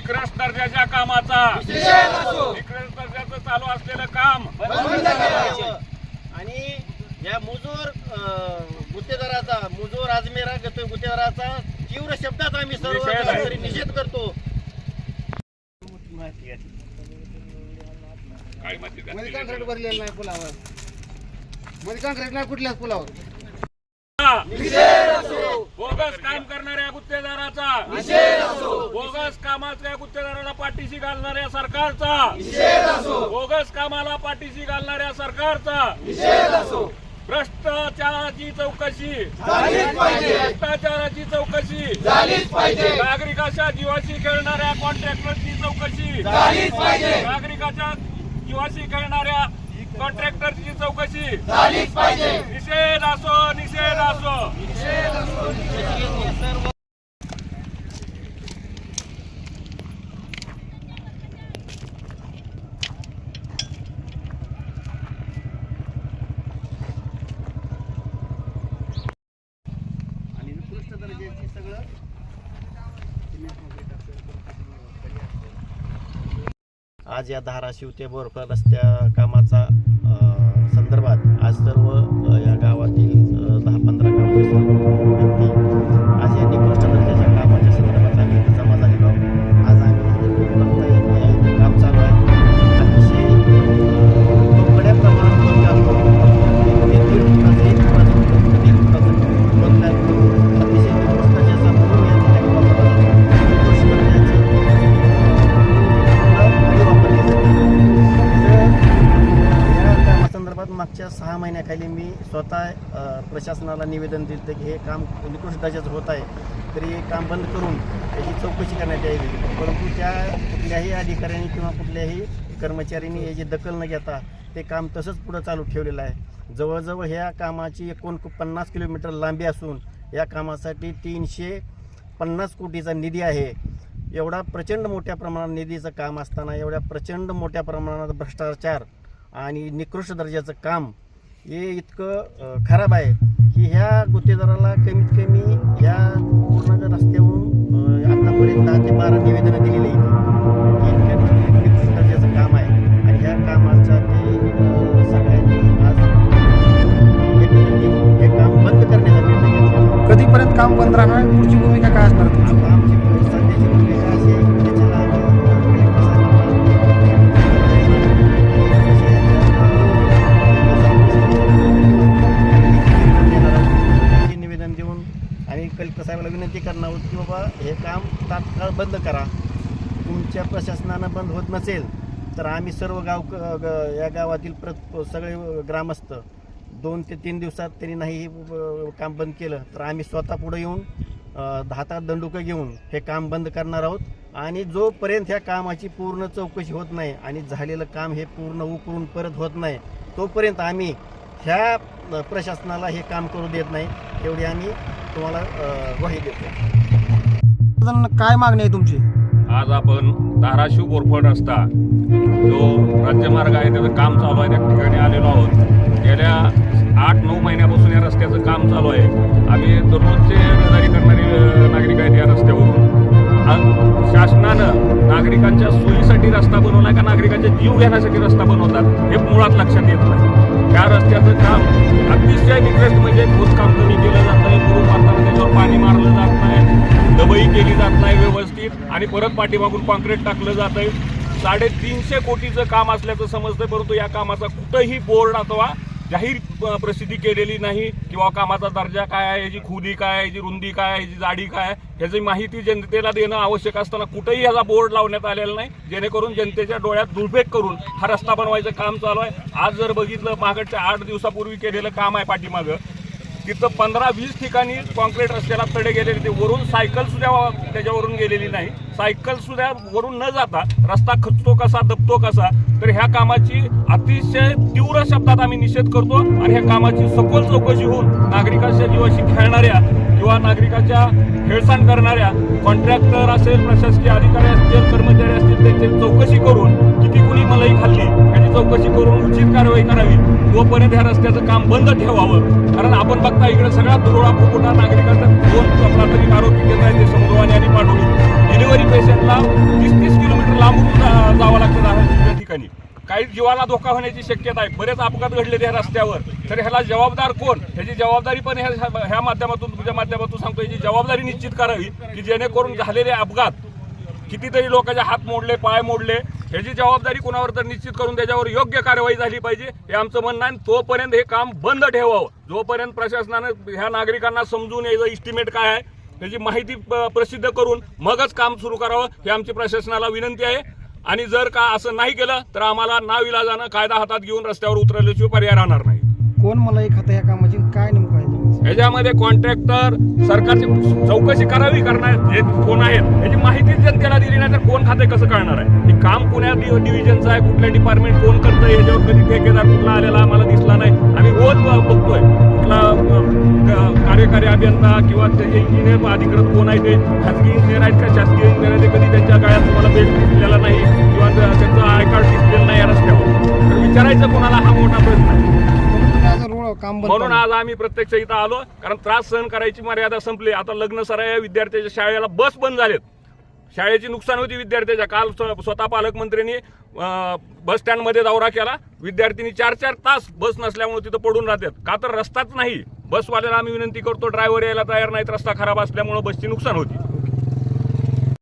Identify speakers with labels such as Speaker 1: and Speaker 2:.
Speaker 1: विक्रस दर्जाच्या कामाचा. विक्रस दर्जाचं चालू असलेलं काम.
Speaker 2: आणि या मुजोर गुत्तेदाराचा मुजूर आजमेरा घेतोय गुत्तेदाराचा तीव्र शब्दात आम्ही सर्व
Speaker 1: निषेध.
Speaker 2: करतो.
Speaker 1: मलिकान
Speaker 3: रेट भरलेला नाही पुलावर. मलिकान रेट नाही कुठल्याच पुलावर.
Speaker 1: बोगस काम करणाऱ्या गुत्तेदाराचा. बोगस कामाच्या गुत्तेदाराला पाठीशी घालणाऱ्या सरकारचा. बोगस कामाला पाठीशी घालणाऱ्या सरकारचा. भ्रष्टाचाराची चौकशी. भ्रष्टाचाराची चौकशी. नागरिकाच्या जीवाशी खेळणाऱ्या कॉन्ट्रॅक्टरची चौकशी. नागरिकाच्या जीवाशी खेळणाऱ्या कॉन्ट्रॅक्टरची चौकशी. निषेध असो निषेध असो.
Speaker 2: आणि निकृष्ट दर्जाची सगळं. आज या धाराशिव ते बोरकर रस्त्या कामाचा संदर्भात आज सर्व या मागच्या सहा महिन्याखाली मी स्वतः प्रशासनाला निवेदन दिलं की हे काम निकृष्ट दर्जाचं होत आहे. तरी हे काम बंद करून त्याची चौकशी करण्यात यावी. परंतु त्या कुठल्याही अधिकाऱ्यांनी किंवा कुठल्याही कर्मचाऱ्यांनी याची दखल न घेता ते काम तसंच पुढं चालू ठेवलेलं आहे. जवळजवळ ह्या कामाची एकूण पन्नास किलोमीटर लांबी असून या कामासाठी तीनशे पन्नास कोटीचा निधी आहे. एवढा प्रचंड मोठ्या प्रमाणात निधीचं काम असताना एवढ्या प्रचंड मोठ्या प्रमाणात भ्रष्टाचार आणि निकृष्ट दर्जाचं काम हे इतकं खराब आहे की ह्या गुत्तेदाराला कमीत कमी ह्या पूर्ण रस्त्यावरून आतापर्यंत दहा ते बारा निवेदनं दिलेली निकृष्ट दर्जाचं काम आहे. आणि ह्या कामाचा ते सगळ्यांनी आज हे काम बंद करण्याचा निर्णय.
Speaker 3: कधीपर्यंत काम बंद राहणार? पुढची भूमिका काय असणार?
Speaker 2: आमची कलेक्टर विनंती करणार आहोत की बाबा हे काम तात्काळ बंद करा. तुमच्या प्रशासनानं बंद होत नसेल तर आम्ही सर्व गाव ग- या गावातील प्र सगळे ग्रामस्थ दोन ते तीन दिवसात त्यांनी नाही हे काम बंद केलं तर आम्ही स्वतः पुढे येऊन धातात हातात दंडुकं घेऊन हे काम बंद करणार आहोत. आणि जोपर्यंत ह्या कामाची पूर्ण चौकशी होत नाही आणि झालेलं काम हे पूर्ण उकरून परत होत नाही तोपर्यंत आम्ही ह्या प्रशासनाला हे काम करू देत नाही. एवढी आम्ही तुम्हाला ग्वाही देतो.
Speaker 3: काय मागणी आहे तुमची?
Speaker 1: आज आपण धाराशिव बोरफड रस्ता जो राज्यमार्ग आहे त्याचं काम चालू आहे त्या ठिकाणी आलेलो आहोत. गेल्या आठ नऊ महिन्यापासून या रस्त्याचं काम चालू आहे. आम्ही दररोजचे रहदारी करणारे नागरिक आहेत या रस्त्यावरून. आज शासनानं नागरिकांच्या सोयीसाठी रस्ता बनवलाय का नागरिकांच्या जीव घेण्यासाठी रस्ता बनवतात हे मुळात लक्षात येत नाही. त्या रस्त्याचं काम अतिशय निकृष्ट म्हणजे खोदकाम कमी केलं जात नाही पूर्व मारताना त्याच्यावर पाणी मारलं जात नाही दबई केली जात नाही व्यवस्थित आणि परत पाठीमागून कॉन्क्रीट टाकलं जात आहे. साडेतीनशे कोटीचं काम असल्याचं समजतं परंतु या कामाचा कुठंही बोर्ड अथवा जाहीर प्रसिद्धी केलेली नाही किंवा कामाचा दर्जा काय आहे याची खुदी काय याची रुंदी काय याची जाडी काय आहे याची माहिती जनतेला देणं आवश्यक असताना कुठेही याचा बोर्ड लावण्यात आलेला नाही. जेणेकरून जनतेच्या डोळ्यात दुर्भेक करून हा रस्ता बनवायचं काम चालू आहे. आज जर बघितलं मागच्या आठ दिवसापूर्वी केलेलं काम आहे पाठीमागं तिथं पंधरा वीस ठिकाणी कॉन्क्रीट रस्त्याला तडे गेलेले ते वरून सायकल सुद्धा त्याच्यावरून गेलेली नाही. सायकल सुद्धा वरून न जाता रस्ता खचतो कसा दबतो कसा तर ह्या कामाची अतिशय तीव्र शब्दात आम्ही निषेध करतो आणि ह्या कामाची सखोल चौकशी होऊन नागरिकांच्या जीवाशी खेळणाऱ्या किंवा नागरिकांच्या खेळसाण करणाऱ्या कॉन्ट्रॅक्टर असेल प्रशासकीय अधिकारी असतील कर्मचारी असतील त्यांची चौकशी करून किती चौकशी करून उचित कारवाई करावी. तोपर्यंत ह्या रस्त्याचं काम बंद ठेवावं. कारण आपण बघता इकडे सगळा दुरोळा फुकुटा नागरिकांचा दोन प्राथमिक आरोग्य केंद्र आहे ते समोरवाणी आणि पाठवली डिलिव्हरी पेशंटला तीस तीस किलोमीटर लांबून जावं लागतं त्या ठिकाणी. काही जीवाला धोका होण्याची शक्यता आहे. बरेच अपघात घडलेले ह्या रस्त्यावर. तर ह्याला जबाबदार कोण? ह्याची जबाबदारी पण ह्या ह्या माध्यमातून तुझ्या माध्यमातून सांगतो याची जबाबदारी निश्चित करावी की जेणेकरून झालेले अपघात कितीतरी लोकांचे हात मोडले पाय मोडले ह्याची जबाबदारी कुणावर तर निश्चित करून त्याच्यावर योग्य कारवाई झाली पाहिजे हे आमचं म्हणणं आहे. आणि तोपर्यंत हे काम बंद ठेवावं. जोपर्यंत प्रशासनानं ह्या नागरिकांना समजून याचं इस्टिमेट काय आहे त्याची माहिती प्रसिद्ध करून मगच काम सुरू करावं हे आमची प्रशासनाला विनंती आहे. आणि जर का असं नाही केलं तर आम्हाला नाविलाजानं कायदा हातात घेऊन रस्त्यावर उतरल्याशिवाय पर्याय राहणार नाही.
Speaker 4: कोण मला एक हात या कामाची? काय
Speaker 1: ह्याच्यामध्ये कॉन्ट्रॅक्टर सरकारची चौकशी करावी करणार हे कोण आहेत? याची माहितीच जनतेला दिली नाही तर कोण खाते कसं कळणार आहे? हे काम कुण्या डिव्हिजनचं आहे. कुठल्या डिपार्टमेंट कोण करतंय याच्यावर कधी ठेकेदार कुठला आलेला आम्हाला दिसला नाही. आम्ही रोज बघतोय. कुठला कार्यकारी अभियंता किंवा त्याचे इंजिनियर अधिकृत कोण आहे ते खाजगी इंजिनियर आहेत का शासकीय इंजिनियर आहेत ते कधी त्यांच्या काळात तुम्हाला भेट दिलेला नाही किंवा त्यांचं आय कार्ड दिसलेलं नाही या रस्त्यावर. तर विचारायचं कोणाला हा मोठा प्रश्न आहे?
Speaker 4: काम बंद
Speaker 1: म्हणून. आज आम्ही प्रत्यक्ष इथं आलो कारण त्रास सहन करायची मर्यादा संपली. आता लग्न सराया विद्यार्थ्याच्या शाळेला बस बंद झालेत. शाळेची नुकसान होती विद्यार्थ्याच्या. काल स्व- स्वतः पालकमंत्र्यांनी बस स्टँडमध्ये दौरा केला. विद्यार्थिनी चार चार तास बस नसल्यामुळे तिथं पडून राहतात. का तर रस्ताच नाही. बसवाल्याला आम्ही विनंती करतो ड्रायव्हर यायला तयार नाहीत. रस्ता खराब असल्यामुळे बसची नुकसान होती.